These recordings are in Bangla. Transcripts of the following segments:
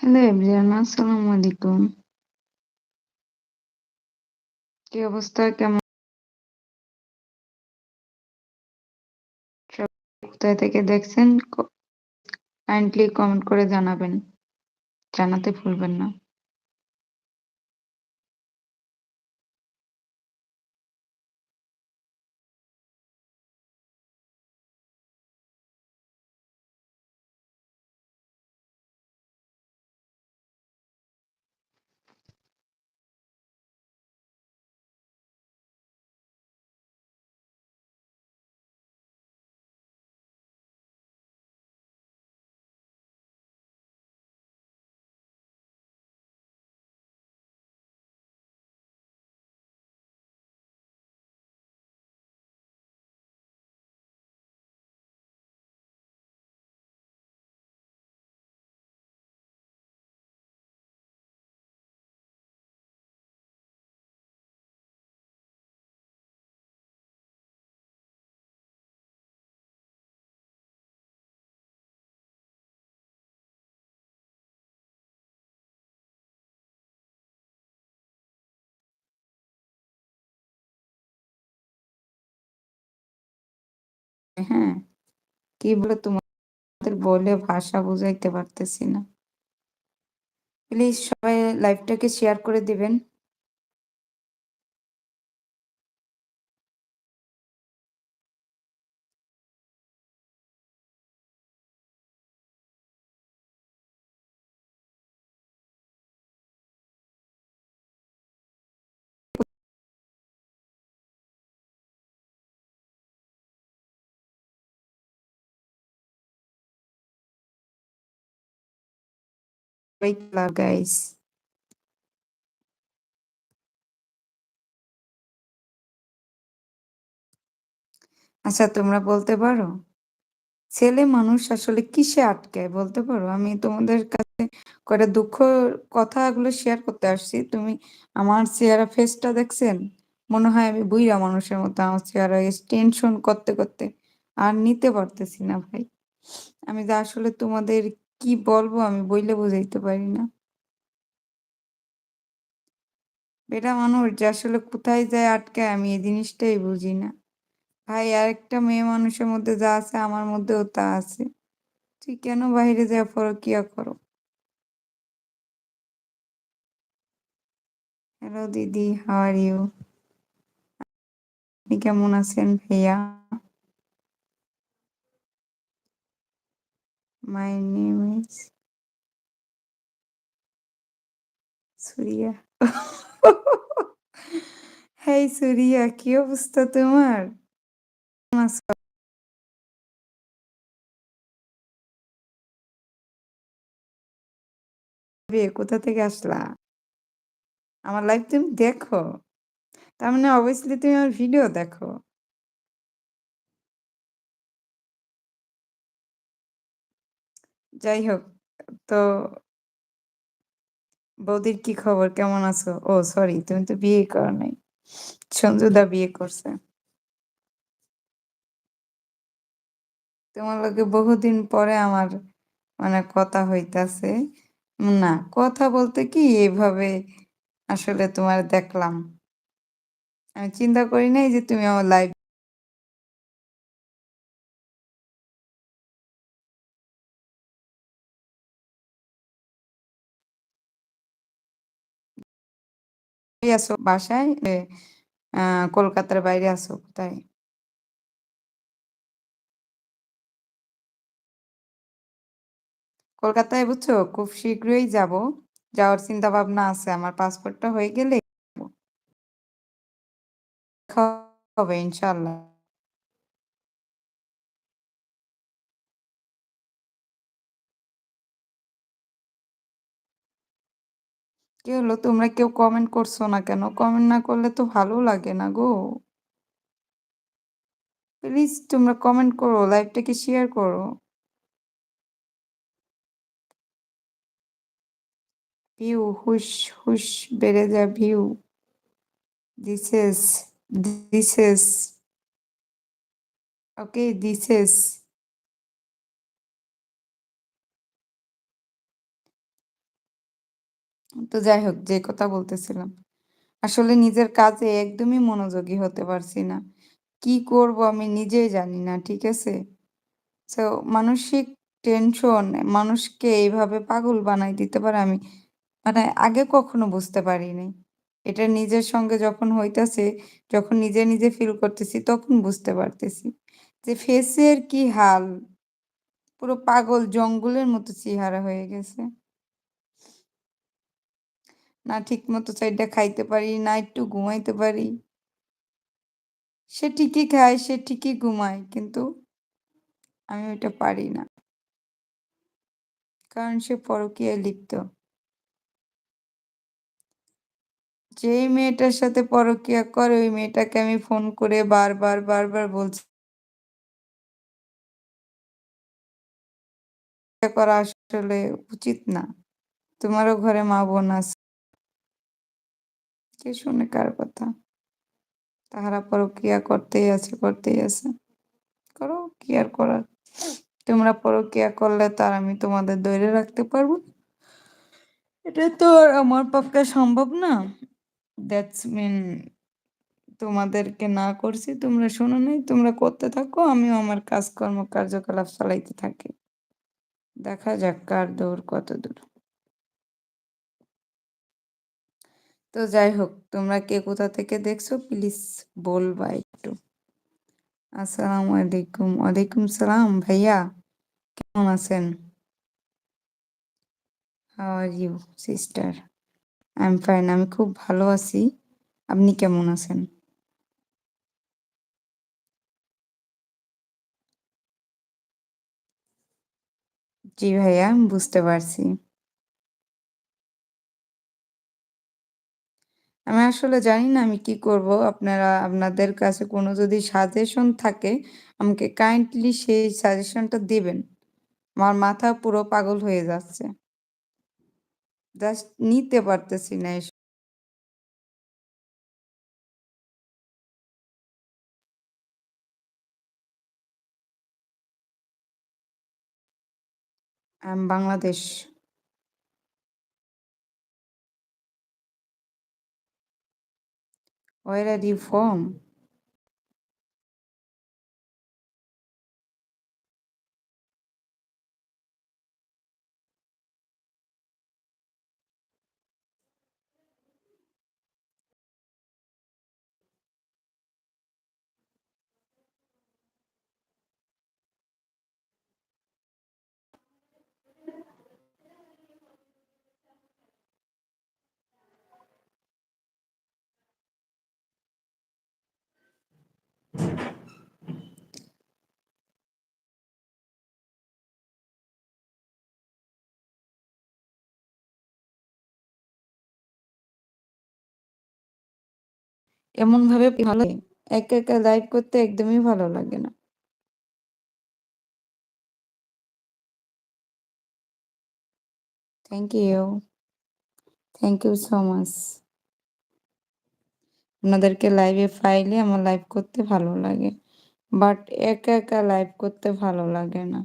হ্যালো এভরিওয়ান, আসসালামু আলাইকুম। কি অবস্থা? কেমন? কোথায় থেকে দেখছেন? কাইন্ডলি কমেন্ট করে জানাবেন। জানাতে ভুলবেন না। হ্যাঁ কি বলে তোমাদের বলে ভাষা বুঝাইতে পারতেছি না। প্লিজ সবাই লাইভটাকে শেয়ার করে দিবেন। গাইস আচ্ছা তোমরা বলতে পারো? ছেলে মানুষ আসলে কিসে আটকায় বলতে পারো? আমি তোমাদের কাছে কয়টা দুঃখ কথাগুলো শেয়ার করতে আসছি। তুমি আমার চেহারা ফেসটা দেখছেন? মনে হয় আমি বুইরা মানুষের মতো, আমার চেহারা টেনশন করতে করতে আর নিতে পারতেছি না ভাই। আমি যে আসলে তোমাদের কি বলব আমি বইলে বুঝাইতে পারি না। বেটা মানুষ যে আসলে কোথায় যায় আটকায় আমি এই জিনিসটাই বুঝি না। ভাই, আরেকটা মেয়ে মানুষের মধ্যে যা আছে আমার মধ্যেও তা আছে। তুই কেন বাইরে যা পরকিয়া করো? হ্যালো দিদি হাউ আর ইউ আপনি কেমন আছেন ভাইয়া? My name is Suriya hey Suriya কি অবস্থা তোমার? কোথা থেকে আসলা? আমার লাইফ তুমি দেখো। তার মানে অবভিয়াসলি তুমি আমার ভিডিও দেখো। যাই হোক তো বৌদির কি খবর? কেমন আছো? ও সরি তুমি তো বিয়ে করো নাই। সঞ্জুদা বিয়ে করছে। বহুদিন পরে আমার মানে কথা হইতাছে। না, কথা বলতে কি এভাবে আসলে তোমার দেখলাম। আমি চিন্তা করি নাই যে তুমি আমার লাইভ আছো বাসায়? কলকাতার বাইরে আছো কোথায়? কলকাতায় বুঝছ? খুব শীঘ্রই যাব। যাওয়ার চিন্তা ভাবনা আছে। আমার পাসপোর্টটা হয়ে গেলে হবে ইনশাল্লাহ কি হলো? তোমরা কেউ কমেন্ট করছ না কেন? কমেন্ট না করলে তো ভালো লাগে না গো। প্লিজ তোমরা কমেন্ট করো লাইভটাকে শেয়ার করো। ভিউ হুশ হুশ বেড়ে যা view this is this is okay this is তো যাই হোক যে কথা বলতেছিলাম। আসলে নিজের কাজে একদমই মনোযোগী হতে পারছি না। কি করব আমি নিজেই জানি না, ঠিক আছে? তো মানসিক টেনশন মানুষকে এইভাবে পাগল বানায় দিতে পারে আমি মানে আগে কখনো বুঝতে পারিনি। এটা নিজের সঙ্গে যখন হইতাছে, যখন নিজে, নিজে ফিল করতেছি তখন বুঝতে পারতেছি। যে ফেসের কি হাল, পুরো পাগল জঙ্গলের মতো চেহারা হয়ে গেছে। না ঠিকমতো চাইরটা খাইতে পারি, না একটু ঘুমাইতে পারি। সে ঠিকই খায়, সে ঠিকই ঘুমায়। কিন্তু আমি ওইটা পারি না। কারণ সে পরকীয়ায় লিপ্ত। যেই মেয়েটার সাথে পরকীয়া করে ওই মেয়েটাকে আমি ফোন করে বারবার, বারবার বলছি করা আসলে উচিত না। তোমারও ঘরে মা-বোন আছে। কে শুনে কার কথা? তাহারা পরকীয়া করতেই আছে, করতেই আছে। করো, কি আর করার? তোমরা পরকীয়া করলে তো আর আমি তোমাদের ধইরে রাখতে পারব এটা তো আর আমার পক্ষে সম্ভব না। দ্যাটস মিন তোমাদেরকে না করছি, তোমরা শোনো নাই, তোমরা করতে থাকো, আমিও আমার কাজকর্ম কার্যকলাপ চালাইতে থাকি। দেখা যাক কার দৌড় কতদূর। তো যাই হোক, তোমরা কে কোথা থেকে দেখছ প্লিজ বলবা একটু। আসসালামু আলাইকুম। ওয়ালাইকুম সালাম ভাইয়া। কেমন আছেন? How are you sister? I am fine. আমি খুব ভালো আছি। আপনি কেমন আছেন? জি ভাইয়া, বুঝতে পারছি। আমি আসলে জানি না আমি কি করব। আপনারা আপনাদের কাছে কোনো যদি সাজেশন থাকে, আমাকে কাইন্ডলি সেই সাজেশনটা দিবেন। আমার মাথা পুরো পাগল হয়ে যাচ্ছে। জাস্ট নিতে পারতেছি না Bangladesh. Where are you from? এমনভাবে ভালো একা, একা লাইভ করতে একদমই ভালো লাগে না। Thank you. Thank you so much. আপনাদেরকে লাইভে পাইলে আমার লাইভ করতে ভালো লাগে। বাট একা, একা লাইভ করতে ভালো লাগে না।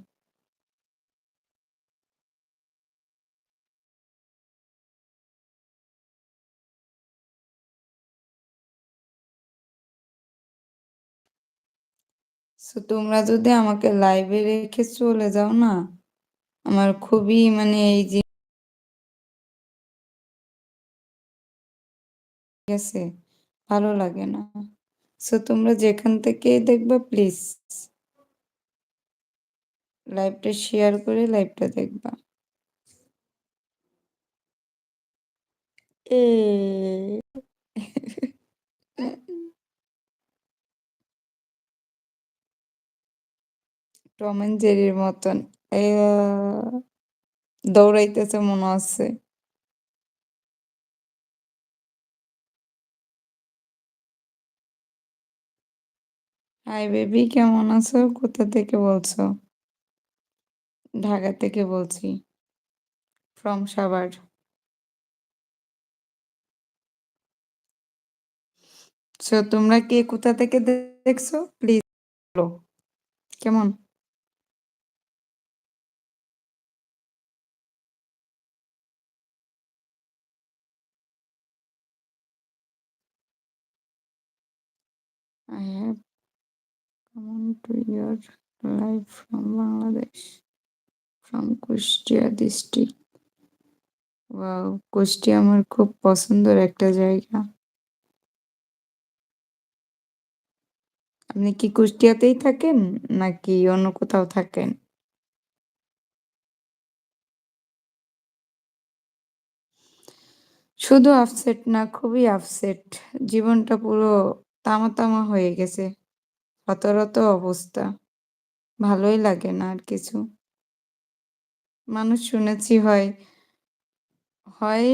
সো তোমরা যদি আমাকে লাইভে রেখে চলে যাও না, আমার খুবই মানে এই যে গেছে, ভালো লাগে না। সো তোমরা যেখান থেকে দেখবা প্লিজ লাইভটা শেয়ার করে লাইভটা দেখবা। এ টম অ্যান্ড জেরির মতন দৌড়াইতেছে মনে হচ্ছে। হাই বেবি, কেমন আছো? কোথা থেকে বলছো? ঢাকা থেকে বলছি। ফ্রম সাভার। তোমরা কে কোথা থেকে দেখছ? প্লিজ কেমন? I have come to your live from Bangladesh, from Kushtia district wow Kushtia আমার খুব পছন্দের একটা জায়গা। আপনি কি কুষ্টিয়াতেই থাকেন নাকি অন্য কোথাও থাকেন? শুধু আপসেট না খুবই আপসেট জীবনটা পুরো তামা তামা হয়ে গেছে। হতরত অবস্থা। ভালোই লাগে না আর কিছু। মানুষ শুনেছি হয় হয়,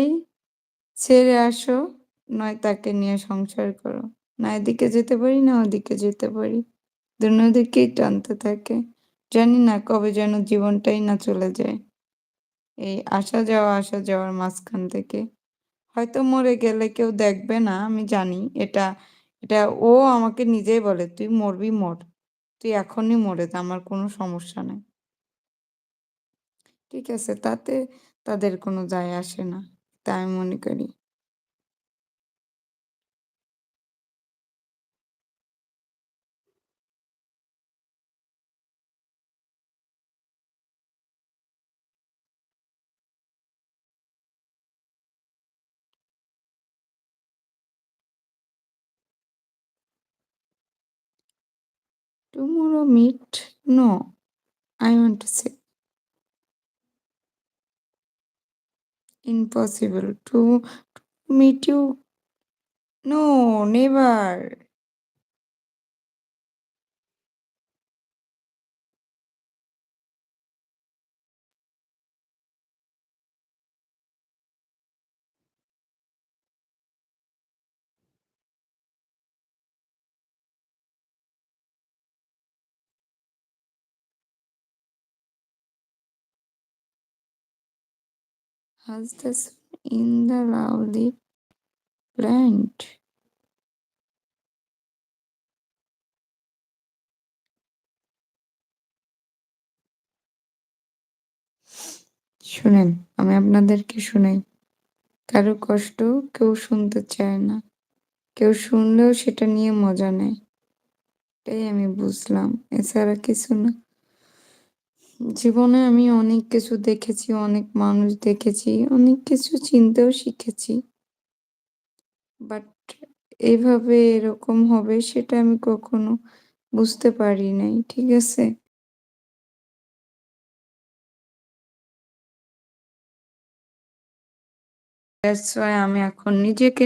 ছেড়ে আসো, নয় তাকে নিয়ে সংসার করো। না এদিকে যেতে পারি, না ওদিকে যেতে পারি। দুদিকেই টানতে থাকে। জানি না কবে যেন জীবনটাই না চলে যায়। এই আসা যাওয়া, আসা যাওয়ার মাঝখান থেকে। হয়তো মরে গেলে কেউ দেখবে না, আমি জানি। এটা এটা ও আমাকে নিজেই বলে, তুই মরবি, মর। তুই এখনই মরে আমার কোনো সমস্যা নেই। ঠিক আছে, তাতে তাদের কোনো যায় আসে না, তাই মনে করি। Tomorrow meet? No, I want to say impossible to, to meet you. No, never. Has in the lovely plant? শুনেন, আমি আপনাদেরকে শুনাই। কারও কষ্ট কেউ শুনতে চায় না। কেউ শুনলেও সেটা নিয়ে মজা নেয়। এটাই আমি বুঝলাম। এছাড়া কিছু না। জীবনে আমি অনেক কিছু দেখেছি, অনেক মানুষ দেখেছি, অনেক কিছু চিনতেও শিখেছি। বাট এভাবে এরকম হবে সেটা আমি কখনো বুঝতে পারি নাই, ঠিক আছে? আমি এখন নিজেকে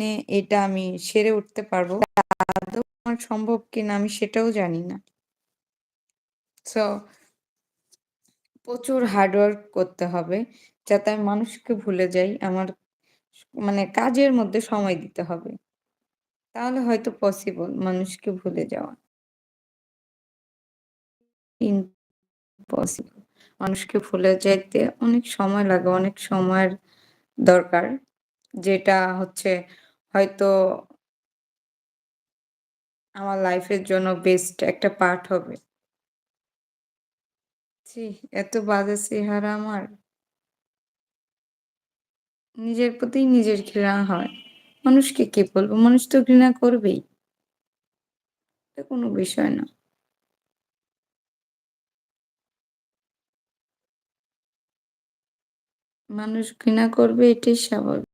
নিয়ে এটা আমি সেরে উঠতে পারব। আমার সম্ভব কিনা আমি সেটাও জানি না। সো প্রচুর হার্ডওয়ার্ক করতে হবে যাতে আমি মানুষকে ভুলে যাই, আমার মানে কাজের মধ্যে সময় দিতে হবে। তাহলে হয়তো পসিবল মানুষকে ভুলে যাওয়া। ইম্পসিবল মানুষকে ভুলে যাইতে অনেক সময় লাগে, অনেক সময়ের দরকার। যেটা হচ্ছে হয়তো আমার লাইফের জন্য বেস্ট একটা পার্ট হবে। এত বাজে চেহারা আমার। নিজের প্রতি নিজের ঘৃণা হয়। মানুষকে কে বলব? মানুষ তো ঘৃণা করবেই। এটা কোনো বিষয় না। মানুষ ঘৃণা করবে, এটাই স্বাভাবিক।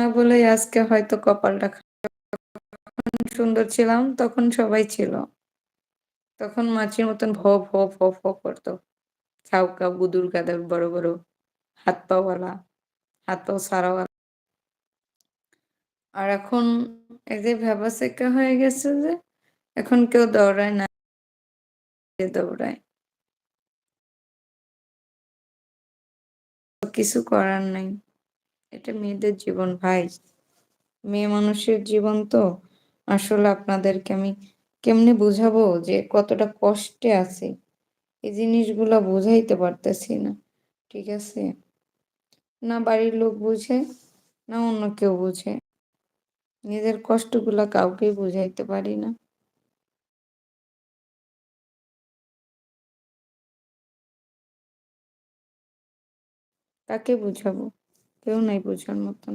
না বলে আজকে হয়তো কপালটা সুন্দর ছিলাম, তখন সবাই ছিল। তখন মাছির মতন ভ ভ ভ ভ করতো। ছাউকা বুদুর গাদার বড় বড়, হাত পাওয়ালা, হাত পাও সারাওয়ালা। আর এখন এই যে ভ্যাবাসেকা হয়ে গেছে যে, এখন কেউ দৌড়ায় না দৌড়ায়। কিছু করার নাই। এটা মেয়েদের জীবন, ভাই। মেয়ে মানুষের জীবন তো। আসলে আপনাদেরকে আমি কেমনে বুঝাবো যে কতটা কষ্টে আছে? এই জিনিসগুলা বোঝাইতে পারতেছি না, ঠিক আছে? না বাড়ির লোক বুঝে, না অন্য কেউ বুঝে। নিজের কষ্টগুলা কাউকেই বুঝাইতে পারি না। কাকে বুঝাবো? কেউ নাই বোঝার মতন।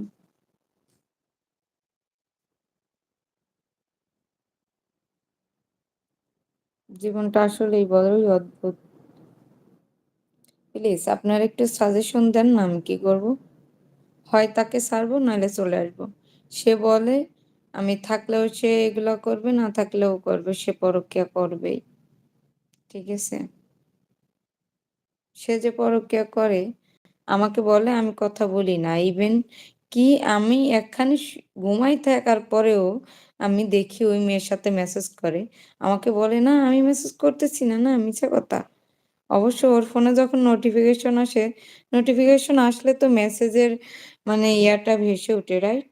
জীবনটা আসলেই বড়ই অদ্ভুত। প্লিজ, আপনার একটু সাজেশন দেন না, আমি কি করব? হয় তাকে সারবো নাহলে চলে আসব। সে বলে, আমি থাকলেও সে এগুলো করবে, না থাকলেও করবে, সে পরকিয়া করবেই। ঠিক আছে? সে যে পরকিয়া করে আমাকে বলে, আমি কথা বলি না। ইভেন কি আমি একখানি ঘুমাই থাকার পরেও আমি দেখি ওই মেয়ের সাথে মেসেজ করে। আমাকে বলে, না, আমি মেসেজ করতেছি না না, মিছা কথা। অবশ্য ওর ফোনে যখন নোটিফিকেশন আসে নোটিফিকেশন আসলে তো মেসেজের মানে ইয়াটা ভেসে ওঠে রাইট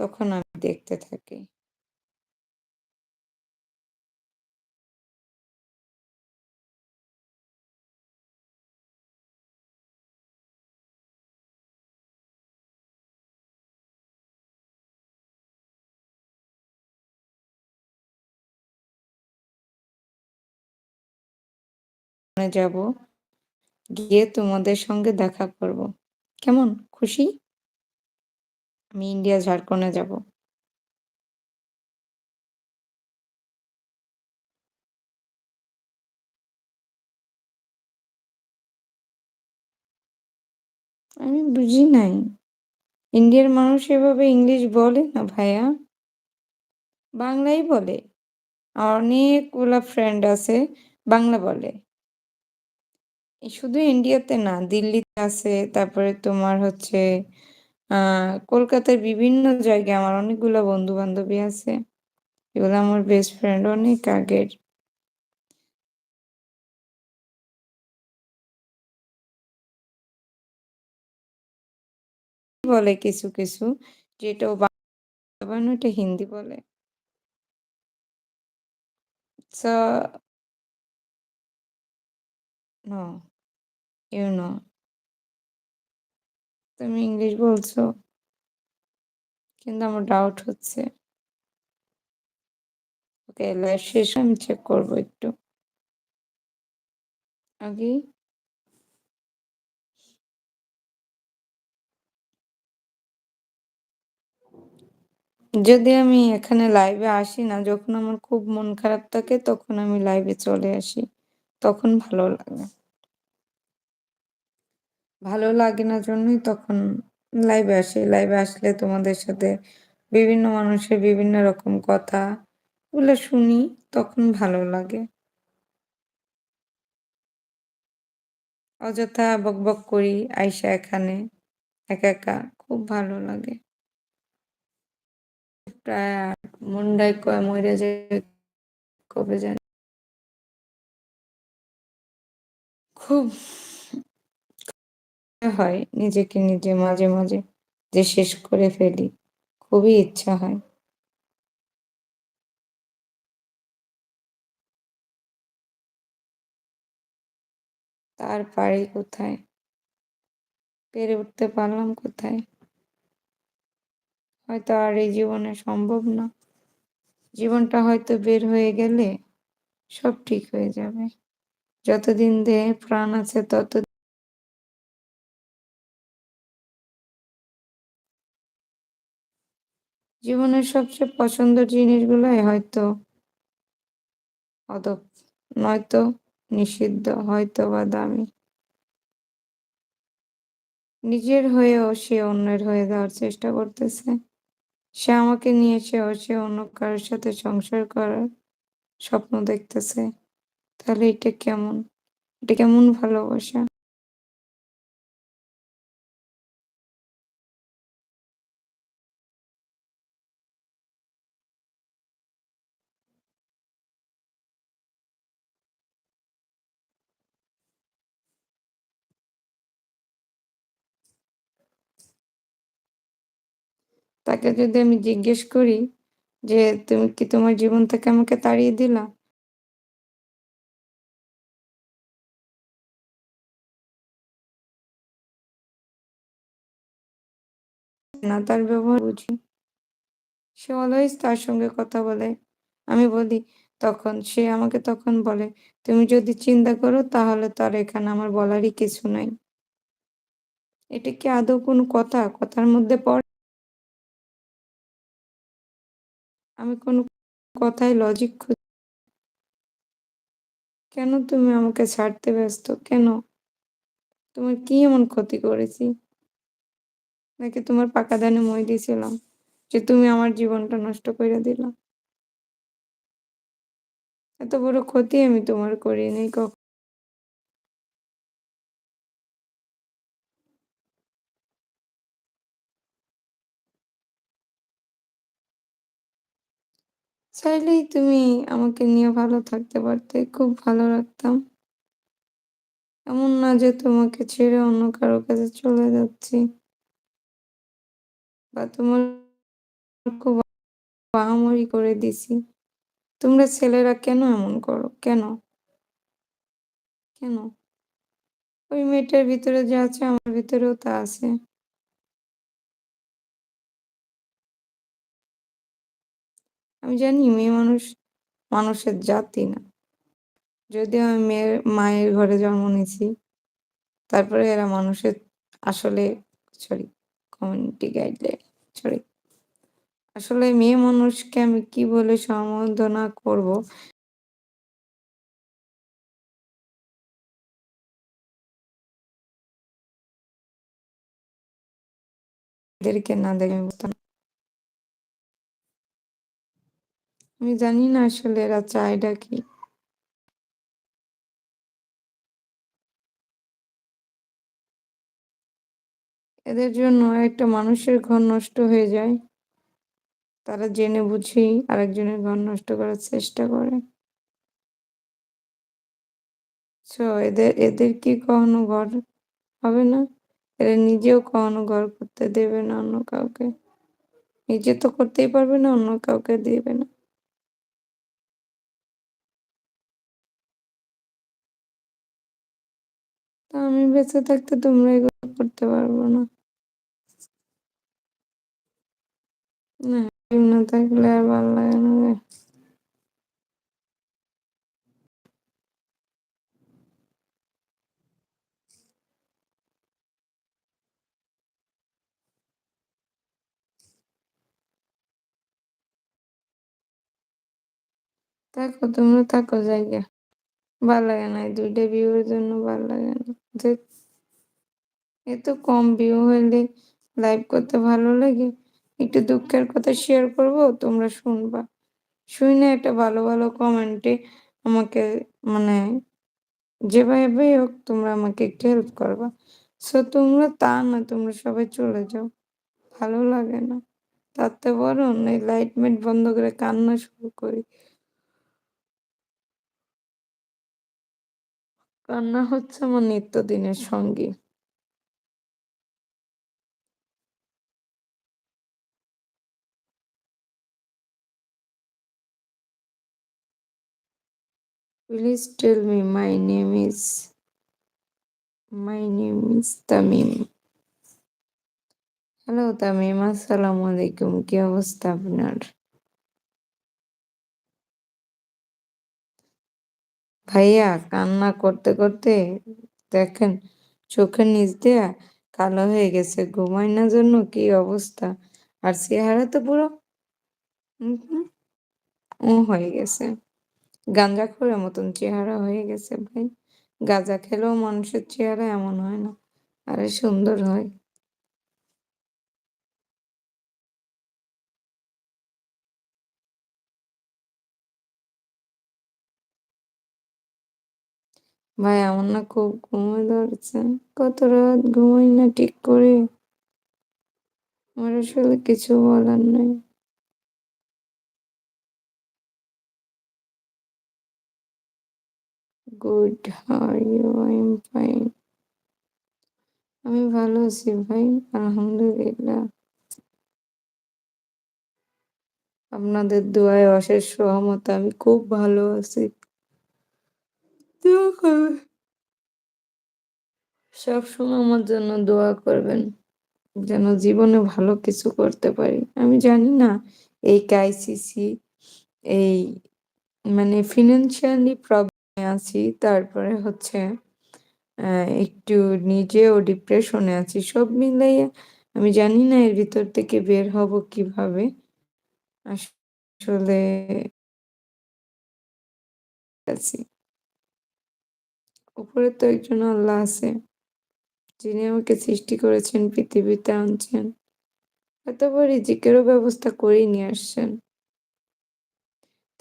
তখন আমি দেখতে থাকি। যাব, গিয়ে তোমাদের সঙ্গে দেখা করব। কেমন? খুশি? আমি ইন্ডিয়া, ঝাড়খণ্ডে যাব। আমি বুঝি নাই। ইন্ডিয়ার মানুষ এভাবে ইংলিশ বলে না ভাইয়া? বাংলাই বলে? অনেকগুলা ফ্রেন্ড আছে, বাংলা বলে। শুধু ইন্ডিয়াতে না, দিল্লিতে আছে, তারপরে তোমার হচ্ছে কলকাতার বিভিন্ন জায়গায় আমার অনেকগুলো বন্ধু বান্ধবী আছে, এগুলো আমার বেস্ট ফ্রেন্ড অনেক আগের। বলে কিছু কিছু, যেটা বাংলা হিন্দি বলে। So, no. You know. তুমি ইংলিশ বলছো। কিন্তু আমার ডাউট হচ্ছে। ওকে লাইভ শেষ আমি চেক করব একটু। আগে। যদি আমি এখানে লাইভে আসি না, যখন আমার খুব মন খারাপ থাকে, তখন আমি লাইভে চলে আসি। তখন ভালো লাগে। ভালো লাগে না জন্যই তখন লাইভে আসি। লাইভে আসলে তোমাদের সাথে বিভিন্ন মানুষের বিভিন্ন রকম কথা ওগুলো শুনি, তখন ভালো লাগে। অযথা বকবক করি আইসা এখানে, একা একা, খুব ভালো লাগে। কবে খুব হয় নিজেকে নিজে মাঝে মাঝে যে শেষ করে ফেলি, খুবই ইচ্ছা হয়। তার পারি কোথায়? পেরে উঠতে পারলাম কোথায়? হয়তো আর এই জীবনে সম্ভব না। জীবনটা হয়তো বের হয়ে গেলে সব ঠিক হয়ে যাবে। যতদিন দেহে প্রাণ আছে তত জীবনের সবচেয়ে পছন্দের জিনিসগুলোই হয়তো অদপ নয়তো নিষিদ্ধ, হয়তো বা দামি। নিজের হয়েও সে অন্যের হয়ে দেওয়ার চেষ্টা করতেছে। সে আমাকে নিয়েছেও সে অন্য কারোর সাথে সংসার করার স্বপ্ন দেখতেছে। তাহলে এটা কেমন? এটা কেমন ভালোবাসা? তাকে যদি আমি জিজ্ঞেস করি যে, তুমি কি তোমার জীবন থেকে আমাকে তাড়িয়ে দিলা? না, তার ব্যবহার বুঝি। সে অলওয়েজ তার সঙ্গে কথা বলে। আমি বলি, তখন? সে আমাকে তখন বলে, তুমি যদি চিন্তা করো, তাহলে তার এখানে আমার বলারই কিছু নাই। এটা কি আদৌ কোনো কথা? কথার মধ্যে পড়ে আমি কোনো কথায় লজিক খু কেন তুমি আমাকে ছাড়তে ব্যস্ত? কেন? তোমার কি এমন ক্ষতি করেছি? নাকি তোমার পাকা দানে মই দিয়েছিলাম যে তুমি আমার জীবনটা নষ্ট করে দিলাম এত বড় ক্ষতি আমি তোমার করি নাই চাইলেই তুমি আমাকে নিয়ে ভালো থাকতে পারতে। খুব ভালো রাখতাম। এমন না যে তোমাকে ছেড়ে অন্য কারও কাছে চলে যাচ্ছি। বা তোমার খুব আহামরি করে দিছি। তোমরা ছেলেরা কেন এমন করো? কেন? কেন? ওই মেয়েটার ভিতরে যা আছে, আমার ভিতরেও তা আছে। আমি জানি মেয়ে মানুষ, মানুষের জাতি না। যদিও আমি মেয়ের, মায়ের ঘরে জন্ম নিছি। তারপরে এরা মানুষের আসলে সরি কমিউনিটি গাইডলাইন সরি। আসলে মেয়ে মানুষকে আমি কি বলে সম্বোধনা করব? এদেরকে না দেখে বুঝতাম না। আমি জানি না আসলে এরা চায়টা কি? এদের জন্য একটা মানুষের ঘর নষ্ট হয়ে যায়। তারা জেনে বুঝেই আরেকজনের ঘর নষ্ট করার চেষ্টা করে। এদের এদের কি কখনো ঘর হবে না? এরা নিজেও কখনো ঘর করতে দেবে না অন্য কাউকে। নিজে তো করতেই পারবে না, অন্য কাউকে দেবে না। তা আমি বেঁচে থাকতে তোমরা এগুলো করতে পারব না। না, না থাকলে আর ভালো লাগে না। থাকো তোমরা থাকো জায়গা। ভালো লাগে না এই ২ টা ভিউ এর জন্য ভালো লাগে না। এত কম ভিউ হইলে লাইভ করতে ভালো লাগে? একটু দুঃখের কথা শেয়ার করব, তোমরা শুনবা। শুইনা একটা ভালো, ভালো কমেন্টে আমাকে মানে যেভাবে হোক তোমরা আমাকে একটু হেল্প করবা। সো তোমরা তা না তোমরা সবাই চলে যাও। ভালো লাগে না। থেকে বরং এই লাইট মাইট বন্ধ করে কান্না শুরু করি। কান্না হচ্ছে আমার নিত্যদিনের সঙ্গী। Please tell me my name is my name is Tamim. Hello Tamim, আসসালামু আলাইকুম। কি অবস্থা আপনার? ভাইয়া কান্না করতে, করতে দেখেন চোখের নিচ দেয়া কালো হয়ে গেছে। ঘুমায় না জন্য কি অবস্থা। আর চেহারা তো পুরো ও হয়ে গেছে। গাঁজাখোরের মতন চেহারা হয়ে গেছে ভাই। গাঁজা খেলেও মানুষের চেহারা এমন হয় না। আরে সুন্দর হয়। ভাই আমার না খুব ঘুমও ধরছে। কত রাত ঘুমাই না ঠিক করে। আমার আসলে কিছু বলার নাই। Good, how fine. আমি ভালো আছি ভাই, আলহামদুলিল্লাহ। আপনাদের দোয়ায় অশেষ সহমত আমি খুব ভালো আছি। সবসময় আমার জন্য দোয়া করবেন। যেন জীবনে ভালো কিছু করতে পারি। আমি জানি না, এই KICC এই মানে ফিনান্সিয়ালি প্রবলেম আছি। তারপরে হচ্ছে একটু নিজেও ডিপ্রেশন আছি। সব মিলাইয়া আমি জানি না এর ভিতর থেকে বের হব কীভাবে? আসলে আছি। উপরে তো একজন আল্লাহ আছে। যিনি আমাকে সৃষ্টি করেছেন, পৃথিবীতে আনছেন। হয়তোবা রিজিকেরও ব্যবস্থা করেই নিয়ে আসছেন।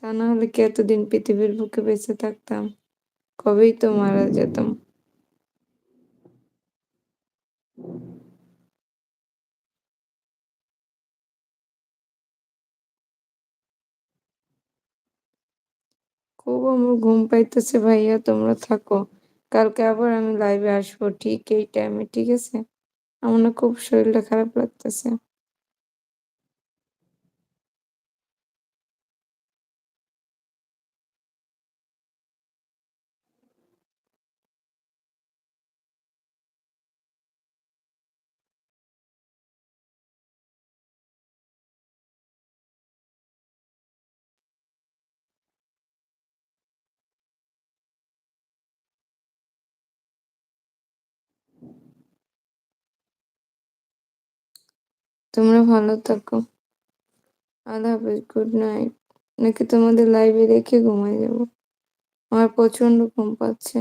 তা না হলে কি এতদিন পৃথিবীর বুকে বেঁচে থাকতাম? কবেই তো মারা যেতাম। খুব আমার ঘুম পাইতেছে ভাইয়া তোমরা থাকো। কালকে আবার আমি লাইভে আসব ঠিক এই টাইমে, ঠিক আছে? আমার খুব শরীরটা খারাপ লাগতেছে। তোমরা ভালো থাকো। আল্লাহ হাফেজ, গুড নাইট। নাকি তোমাদের লাইভে রেখে ঘুমায় যাব? আমার প্রচণ্ড ঘুম পাচ্ছে।